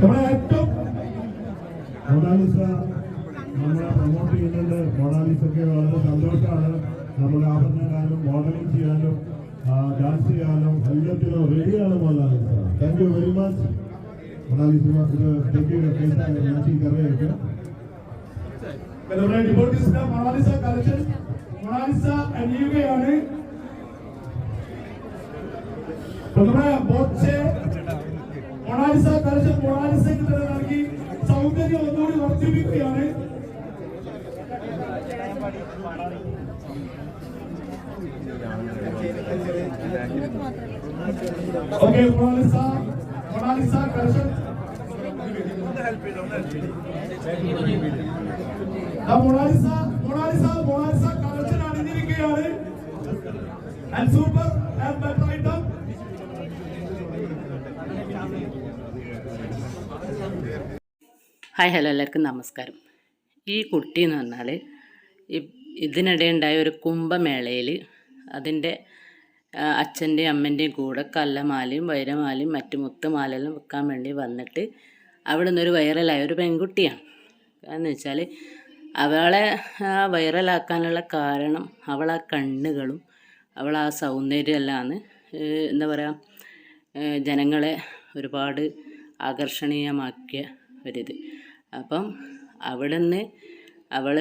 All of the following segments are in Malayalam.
നമ്മുടെ ഏറ്റവും മൊണാലിസ നമ്മളെ പ്രൊമോട്ട് ചെയ്യുന്നുണ്ട്. മൊണാലിസൊക്കെ വളരെ സന്തോഷമാണ്. നമ്മൾ ആഭരണക്കാരും മോഡലിംഗ് ചെയ്യാനും ഡാൻസ് ചെയ്യാനും എല്ലാത്തിനും റെഡിയാണ് Monalisa thank you very much Monalisa ഇത് ഡെബ്യൂട്ട് കേസാണ് ഞാൻ കറിയൊക്കെ നമ്മുടെ ഡിവോട്ടീസിന്റെ മൊണാലിസ കളക്ഷൻ മൊണാലിസ അണിയുകയാണ് നമ്മുടെ ബോച്ചെ മൊണാലിസ കളക്ഷൻ മൊണാലിസയ്ക്ക് തന്നെ നൽകി സൗന്ദര്യം ഒന്നുകൂടി വർദ്ധിപ്പിക്കുകയാണ് ഓക്കെ മൊണാലിസ മൊണാലിസ കളക്ഷൻ ആ Monalisa Mona Lisa Monalisa collection അണിഞ്ഞിരിക്കുകയാണ് and super and better hi hello എല്ലാവർക്കും നമസ്കാരം. ഈ കുട്ടി എന്ന് പറഞ്ഞാൽ ഇതിനിടെ ഉണ്ടായ ഒരു കുംഭമേളയിൽ അതിന്റെ അച്ഛന്റെയും അമ്മന്റെയും കൂടെ കല്ലമാലയും വൈരമാലയും മറ്റു മുത്തുമാലയെല്ലാം വെക്കാൻ വേണ്ടി വന്നിട്ട് അവിടെ നിന്നൊരു വൈറലായ ഒരു പെൺകുട്ടിയാണ്. എന്ന് വെച്ചാൽ അവളെ വൈറലാക്കാനുള്ള കാരണം അവൾ ആ കണ്ണുകളും അവൾ ആ സൗന്ദര്യമെല്ലാമാണ് എന്താ പറയുക ജനങ്ങളെ ഒരുപാട് ആകർഷണീയമാക്കിയ ഒരിത്. അപ്പം അവിടുന്ന് അവൾ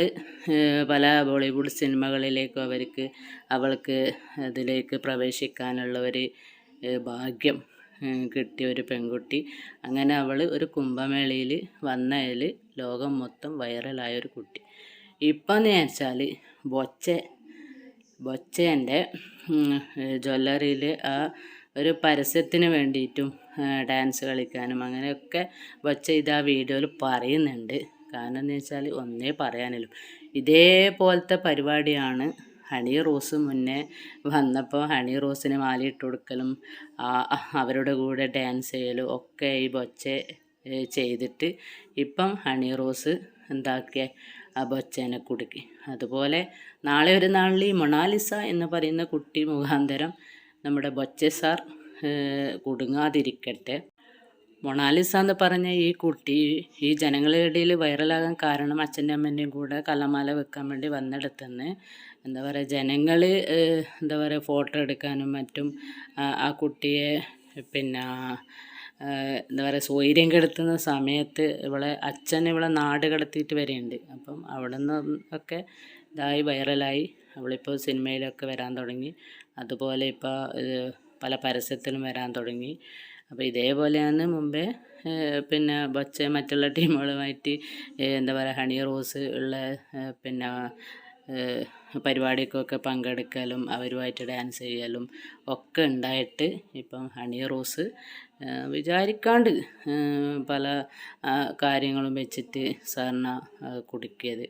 പല ബോളിവുഡ് സിനിമകളിലേക്കും അവർക്ക് അവൾക്ക് അതിലേക്ക് പ്രവേശിക്കാനുള്ള ഒരു ഭാഗ്യം കിട്ടിയ ഒരു പെൺകുട്ടി. അങ്ങനെ അവൾ ഒരു കുംഭമേളയിൽ വന്നതിൽ ലോകം മൊത്തം വൈറലായ ഒരു കുട്ടി. ഇപ്പം എന്ന് വെച്ചാൽ ബൊച്ച ബൊച്ചേന്റെ ജ്വല്ലറിയിൽ ആ ഒരു പരസ്യത്തിന് വേണ്ടിയിട്ടും ഡാൻസ് കളിക്കാനും അങ്ങനെയൊക്കെ വച്ച് ഇത് ആ വീഡിയോയിൽ പറയുന്നുണ്ട്. കാരണം എന്ന് വെച്ചാൽ ഒന്നേ പറയാനുള്ളൂ. ഇതേപോലത്തെ പരിപാടിയാണ് ഹണി റോസ് മുന്നേ വന്നപ്പോൾ ഹണി റോസിന് മാലയിട്ട് കൊടുക്കലും അവരുടെ കൂടെ ഡാൻസ് ചെയ്യലും ഒക്കെ ഈ ബൊച്ച ചെയ്തിട്ട് ഇപ്പം ഹണി റോസ് എന്താക്കിയ ആ ബൊച്ചേനെ കുടുക്കി. അതുപോലെ നാളെ ഒരു നാളിൽ മൊണാലിസ എന്ന് പറയുന്ന കുട്ടി മുഖാന്തരം നമ്മുടെ ബൊച്ച സാർ കുടുങ്ങാതിരിക്കട്ടെ. മൊണാലിസ എന്ന് പറഞ്ഞ ഈ കുട്ടി ഈ ജനങ്ങളുടെ ഇടയിൽ വൈറലാകാൻ കാരണം അച്ഛന്റെ അമ്മേന്റെയും കൂടെ കള്ളമാല വെക്കാൻ വേണ്ടി വന്നിടത്തുനിന്ന് എന്താ പറയുക ജനങ്ങൾ എന്താ പറയുക ഫോട്ടോ എടുക്കാനും മറ്റും ആ, കുട്ടിയെ പിന്നെ എന്താ പറയുക സ്വൈര്യം കെടുത്തുന്ന സമയത്ത് ഇവളെ അച്ഛൻ ഇവളെ നാട് കടത്തിയിട്ട് വരെയുണ്ട് അപ്പം അവിടെ നിന്ന് ഒക്കെ ഇതായി വൈറലായി. അവളിപ്പോൾ സിനിമയിലൊക്കെ വരാൻ തുടങ്ങി. അതുപോലെ ഇപ്പോൾ പല പരസ്യത്തിലും വരാൻ തുടങ്ങി. അപ്പോൾ ഇതേപോലെയാണ് മുമ്പേ പിന്നെ ബച്ച മറ്റുള്ള ടീമുകളുമായിട്ട് എന്താ പറയുക ഹണി റോസ് ഉള്ള പിന്നെ പരിപാടിക്കൊക്കെ പങ്കെടുക്കലും അവരുമായിട്ട് ഡാൻസ് ചെയ്യലും ഒക്കെ ഉണ്ടായിട്ട് ഇപ്പം ഹണി റോസ് വിചാരിക്കാണ്ട് പല കാര്യങ്ങളും വെച്ചിട്ട് സാറിന കുടുക്കിയത്.